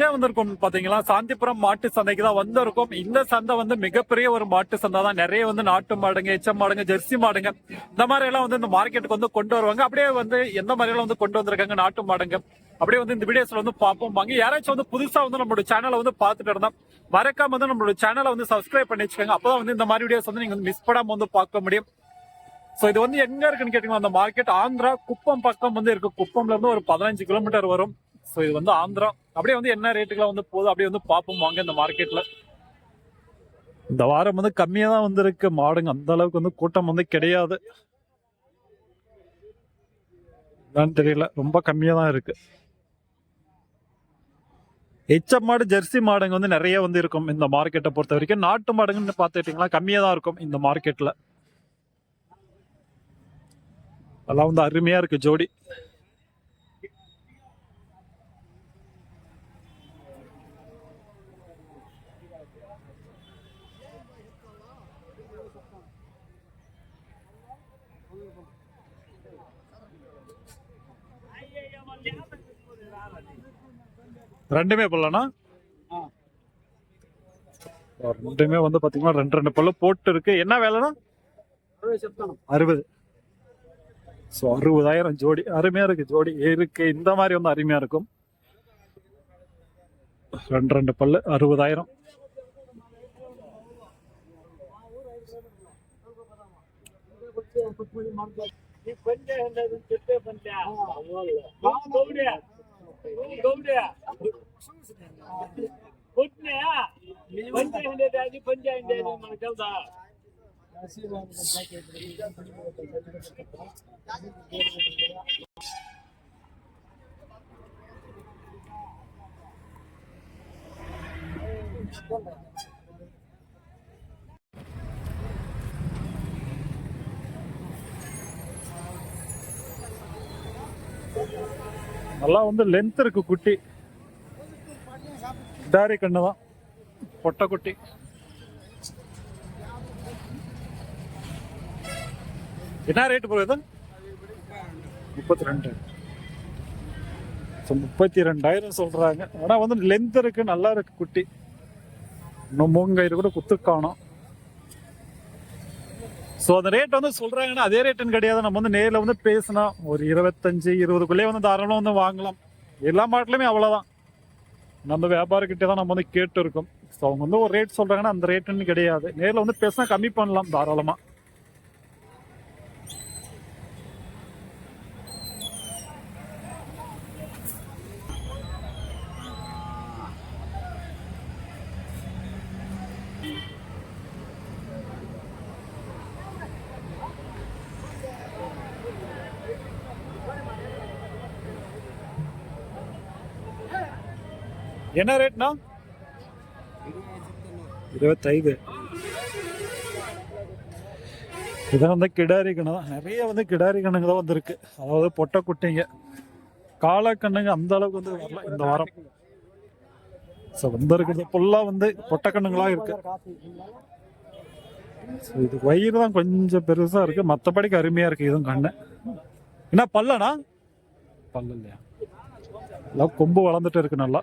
எங்க வந்திருக்கோம் பாத்தீங்களா? சாந்திபுரம் மாட்டு சந்தைக்கு தான் வந்திருக்கோம். இந்த சந்தை வந்து மிகப்பெரிய ஒரு மாட்டு சந்தை தான். நிறைய வந்து நாட்டு மாடுங்க எச்ச மாடுங்க ஜெர்சி மாடுங்க. இந்த மாதிரி எல்லாம் வந்து இந்த மார்க்கெட்டுக்கு வந்து கொண்டு வருவாங்க. அப்படியே வந்து எந்த மாதிரி எல்லாம் வந்து கொண்டு வந்திருக்காங்க நாட்டு மாடுங்க? அப்படியே வந்து இந்த வீடியோஸ்ல வந்து பார்ப்போம். வாங்க யாராச்சும் வந்து புதுசா வந்து நம்மளோட சேனலை வந்து பார்த்துட்டு இருந்தா மறக்காம வந்து நம்மளோட சேனலை வந்து சப்ஸ்கிரைப் பண்ணி வச்சுக்கோங்க. அப்பதான் வந்து இந்த மாதிரி வீடியோஸ் வந்து நீங்க மிஸ் பண்ணாம வந்து பார்க்க முடியும். சோ இது வந்து எங்க இருக்குன்னு கேட்டீங்கன்னா அந்த மார்க்கெட் ஆந்திரா குப்பம் பக்கம் வந்து இருக்கு. குப்பம்ல இருந்து ஒரு பதினஞ்சு கிலோமீட்டர் வரும். ஸோ இது வந்து ஆந்திரா. அப்படியே வந்து என்ன ரேட்டுக்குலாம் வந்து போகுது? அப்படியே வந்து பார்ப்போம். வாங்க இந்த மார்க்கெட்டில் இந்த வாரம் வந்து கம்மியாக தான் வந்துருக்கு. மாடுங்க அந்த அளவுக்கு வந்து கூட்டம் வந்து கிடையாது. என்னன்னு தெரியல. ரொம்ப கம்மியாக தான் இருக்கு. எச்சம் மாடு ஜெர்சி மாடுங்க வந்து நிறைய வந்து இருக்கும் இந்த மார்க்கெட்டை பொறுத்த வரைக்கும். நாட்டு மாடுங்கன்னு பார்த்துக்கிட்டீங்களா கம்மியாக தான் இருக்கும் இந்த மார்க்கெட்டில் அதெல்லாம் வந்து அருமையாக இருக்குது ஜோடி. ரெண்டுமே பல்லனா ரெண்டுமே வந்து பாத்தீங்கன்னா ரெண்டு ரெண்டு பல்லு போட்டு இருக்கு என்ன வேலைனா அறுபது ஸோ அறுபதாயிரம் ஜோடி அருமையா இருக்கு ஜோடி இருக்கு இந்த மாதிரி வந்து அருமையா இருக்கும் ரெண்டு ரெண்டு பல்லு அறுபதாயிரம் ಗೌಡ್ಯ ಕೊಟ್ನೆಯ ಪಂಚೆ ಹಿಂಡೇದೆ ಅದು ಪಂಚೆ ಹಿಂಡೇದೆ మన ಕೆಲಸ Thank you. நல்லா வந்து லென்த் இருக்கு குட்டி. தாரி கண்ணு தான். பொட்டை குட்டி. என்ன ரேட் போகுது முப்பத்தி ரெண்டு முப்பத்தி ரெண்டாயிரம் சொல்றாங்க. ஆனா வந்து லென்த் இருக்கு நல்லா இருக்கு குட்டி. இன்னும் மூங்கயிறு கூட குத்து காணும். ஸோ அந்த ரேட் வந்து சொல்கிறாங்கன்னா அதே ரேட்டுன்னு கிடையாது. நம்ம வந்து நேரில் வந்து பேசினா ஒரு இருபத்தஞ்சு இருபதுக்குள்ளே வந்து தாராளம் வந்து வாங்கலாம். எல்லா மாட்டிலுமே அவ்வளோதான் நம்ம வியாபாரிக்கிட்டே தான் நம்ம வந்து கேட்டு இருக்கோம் ஸோ அவங்க வந்து ஒரு ரேட் சொல்கிறாங்கன்னா அந்த ரேட்டுன்னு கிடையாது. நேரில் வந்து பேசினா கம்மி பண்ணலாம் தாராளமாக என்ன ரேட்னா இருபத்தைந்து. இதான் வந்து கிடாரி கண்ணு தான். நிறைய வந்து கிடாரி கண்ணுங்க தான் வந்திருக்கு. அதாவது பொட்டை குட்டிங்க. காளை கண்ணுங்க அந்த அளவுக்கு வந்து வரல இந்த வாரம். ஸோ வந்திருக்கிறது ஃபுல்லாக வந்து பொட்டை கண்ணுங்களா இருக்கு. ஸோ இது வயிறு தான் கொஞ்சம் பெருசா இருக்கு. மற்றபடிக்கு அருமையா இருக்கு இதுவும் கண்ணு. என்ன பல்லனா? பல்லு இல்லையா? எல்லாம் கொம்பு வளர்ந்துட்டு இருக்கு நல்லா.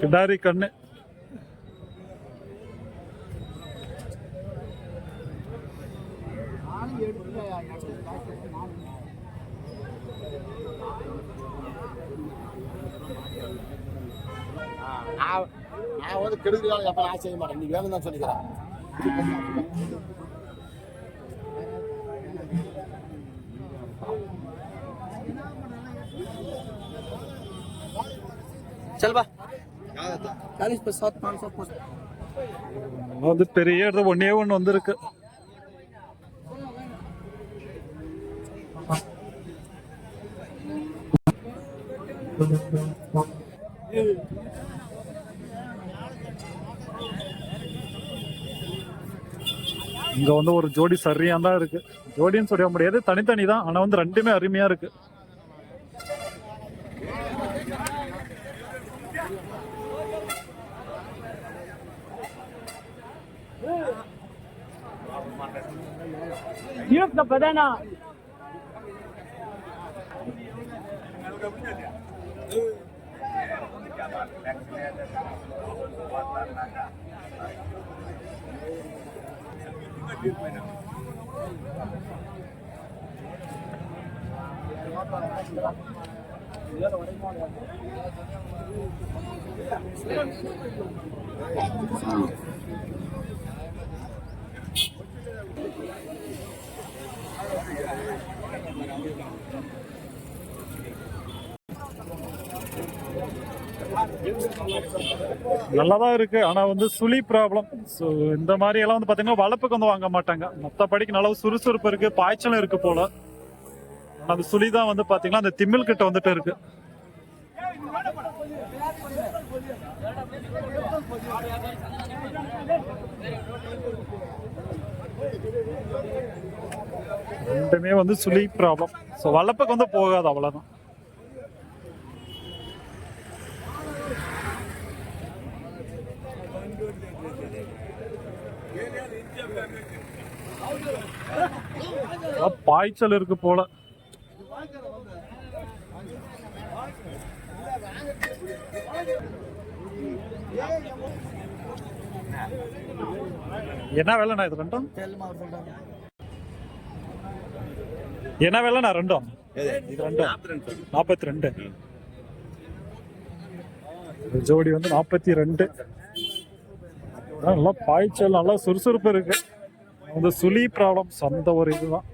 கிடாரி கண்ணு. நான் வந்து கெடுக்கிறாங்க எப்ப நான் செய்ய மாட்டேன். நீ வேணும் தான் சொல்லிக்கிறேன். चल बा चालीस पे सात पाँच सौ पाँच வந்து பெரிய இடத்துல ஒன்னே ஒன்று வந்திருக்கு இங்க வந்து ஒரு ஜோடி சரியா தான் இருக்கு ஜோடின்னு சொல்ல முடியாது தனித்தனி தான் ஆனா வந்து ரெண்டுமே அருமையா இருக்கு You've the banana. Oh. நல்லா நல்லாதான் இருக்கு. ஆனா வந்து சுழி ப்ராப்ளம் ஸோ இந்த மாதிரி எல்லாம் வந்து பாத்தீங்கன்னா வளர்ப்புக்கு வந்து வாங்க மாட்டாங்க. மற்றபடிக்கு நல்லா சுறுசுறுப்பு இருக்கு பாய்ச்சலும் இருக்கு போல. அந்த சுழி தான் வந்து பாத்தீங்கன்னா அந்த திமில் கிட்ட வந்துட்டு இருக்கு. ரெண்டுமே வந்து சுழி ப்ராப்ளம். ஸோ வளப்புக்கு வந்து போகாது அவ்வளோதான் பாய்ச்சல் இருக்கு போல. என்ன வேலைண்ணா இது ரெண்டும்? என்ன வேலைண்ணா ரெண்டும்? இது ரெண்டும். நாற்பத்தி ரெண்டு. ஜோடி வந்து நாற்பத்தி ரெண்டு. நல்லா பாய்ச்சல் நல்லா சுறுசுறுப்பு இருக்கு. அந்த சுழி ப்ராப்ளம் சொந்த ஒரு இதுதான்.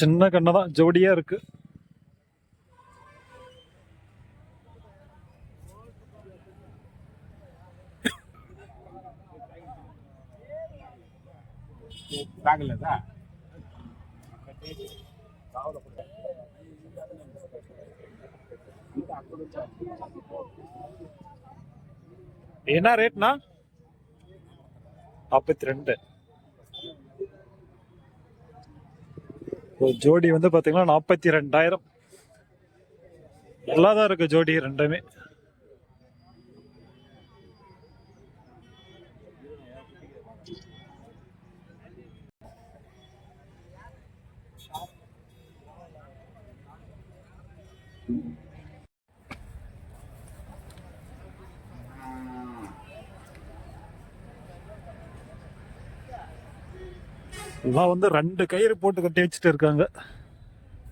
சின்ன கண்ணை தான் ஜோடியா இருக்கு. என்ன ரேட்னா நாற்பத்தி ரெண்டு. ஒரு ஜோடி வந்து பாத்தீங்கன்னா நாற்பத்தி ரெண்டாயிரம் நல்லா தான் இருக்கு ஜோடி ரெண்டுமே. எல்லாம் வந்து ரெண்டு கயிறு போட்டு கட்டி வச்சுட்டு இருக்காங்க.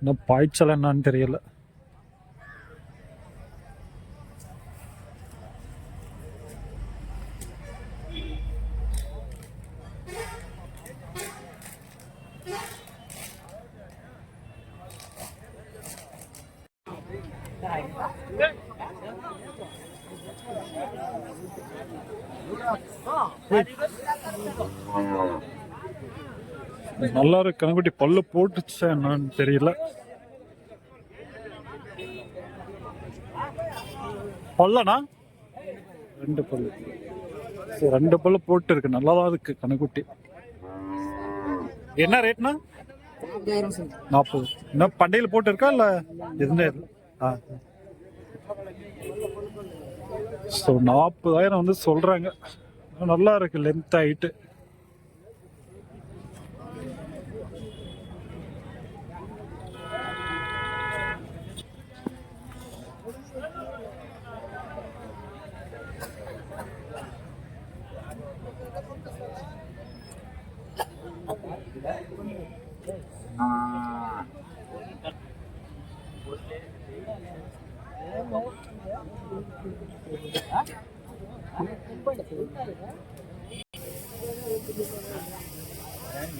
இன்னும் பாய்ச்சல் என்னன்னு தெரியல. நல்லா இருக்கு கணக்குட்டி பல்லு போட்டுச்சா என்னன்னு தெரியல. பல்லனா? ரெண்டு பல்லு. ரெண்டு பல்லு போட்டு இருக்கு நல்லா தான் இருக்கு கணக்குட்டி என்ன ரேட்னா நாற்பது இன்னும் பண்டையில் போட்டு இருக்கா இல்ல எதுனே ஆ. ஸோ நாற்பதாயிரம் வந்து சொல்றாங்க. நல்லா இருக்கு லென்த் ஆயிட்டு.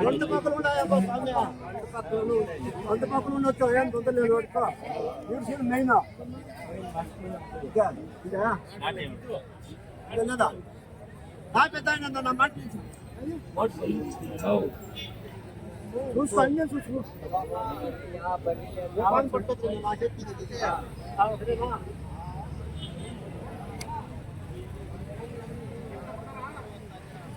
రెండు పక్కలు ఉన్నాయబ్బా స్వామి రెండు పక్కలు ఉండొచ్చు ఏం తొందర లేదు పట్టుకో ఈడ్చిన మెయిన్ ఇదే ఇదా ఇదే లేదా నా పెద్ద ఆయన నా మాట చూసుకో అన్నీ చూసుకో వ్యాపారం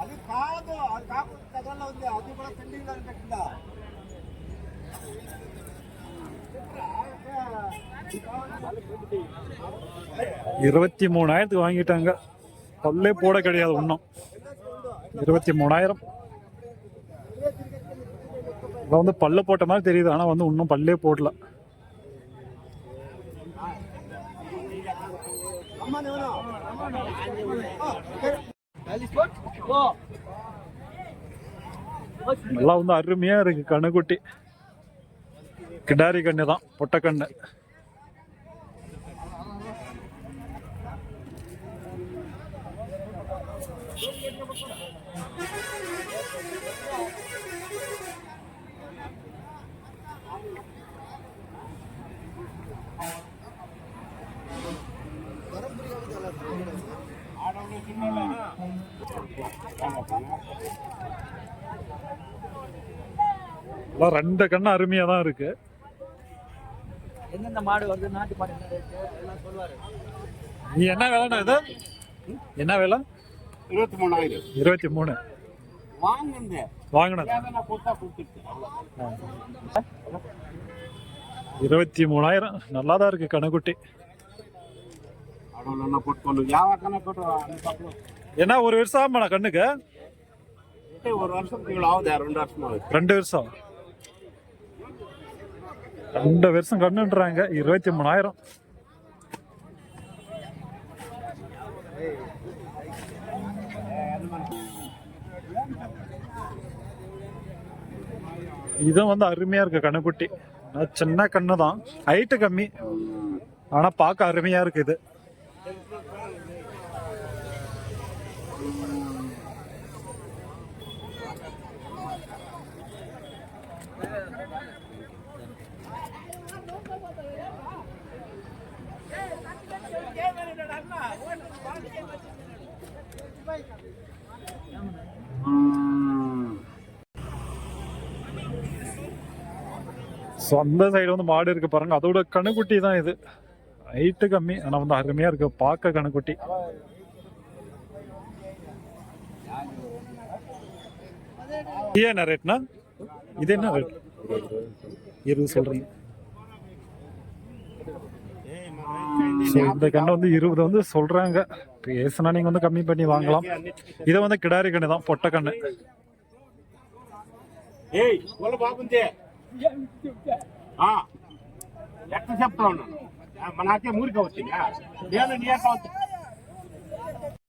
అది కాదు అది కాకుండా కథల్లో ఉంది అది కూడా పెండింగ్ లో పెట్టిందా இருபத்தி மூணாயிரத்துக்கு வாங்கிட்டாங்க பல்லே போட கிடையாது இன்னும் இருபத்தி மூணாயிரம் இதில் வந்து பல்லு போட்ட மாதிரி தெரியுது ஆனால் வந்து இன்னும் பல்லே போடல நல்லா வந்து அருமையா இருக்கு கண்ணுக்குட்டி. கிடாரி கண்ணு தான் பொட்டை கண்ணு. எல்லாம் ரெண்டு கண்ணு அருமையாக தான் இருக்கு. எந்தெந்த மாடு வருது நீ என்ன வேலைண்ணா இது? என்ன வேலை? இருபத்தி மூணாயிரம். இருபத்தி மூணு. வாங்கினது? வாங்கினது இருபத்தி மூணாயிரம். நல்லா தான் இருக்கு கணக்குட்டி என்ன ஒரு வருஷம் ஆகுமாண்ணா கண்ணுக்கு? ஒரு வருஷம் ரெண்டு வருஷம். ரெண்டு வருஷம் கண்ணுன்றாங்க. இருபத்தி மூணாயிரம். இதுவும் வந்து அருமையா இருக்கு கண்ணுக்குட்டி. சின்ன கண்ணு தான் ஹைட்டு கம்மி. ஆனா பார்க்க அருமையா இருக்கு இது. ஸோ அந்த சைடு வந்து மாடு இருக்கு பாருங்க. அதோட கணுக்குட்டி தான் இது. ஹைட்டு கம்மி. ஆனால் வந்து அருமையாக இருக்கு. பார்க்க கணுக்குட்டி இது என்ன ரேட்னா இது என்ன ரேட் இருபது சொல்றீங்க. ஸோ இந்த கண்ணை வந்து இருபது வந்து சொல்றாங்க பேசுனா நீங்க வந்து கம்மி பண்ணி வாங்கலாம் இது வந்து கிடாரி கண்ணு தான் பொட்டை கண்ணு ఏయ్ వాళ్ళ బాగుంది ఆ, ఎట్లా చెప్తా ఉన్నాను ఆ, మా నాకే ఊరికే వచ్చిందా నేను నీ ఎట్లా వచ్చి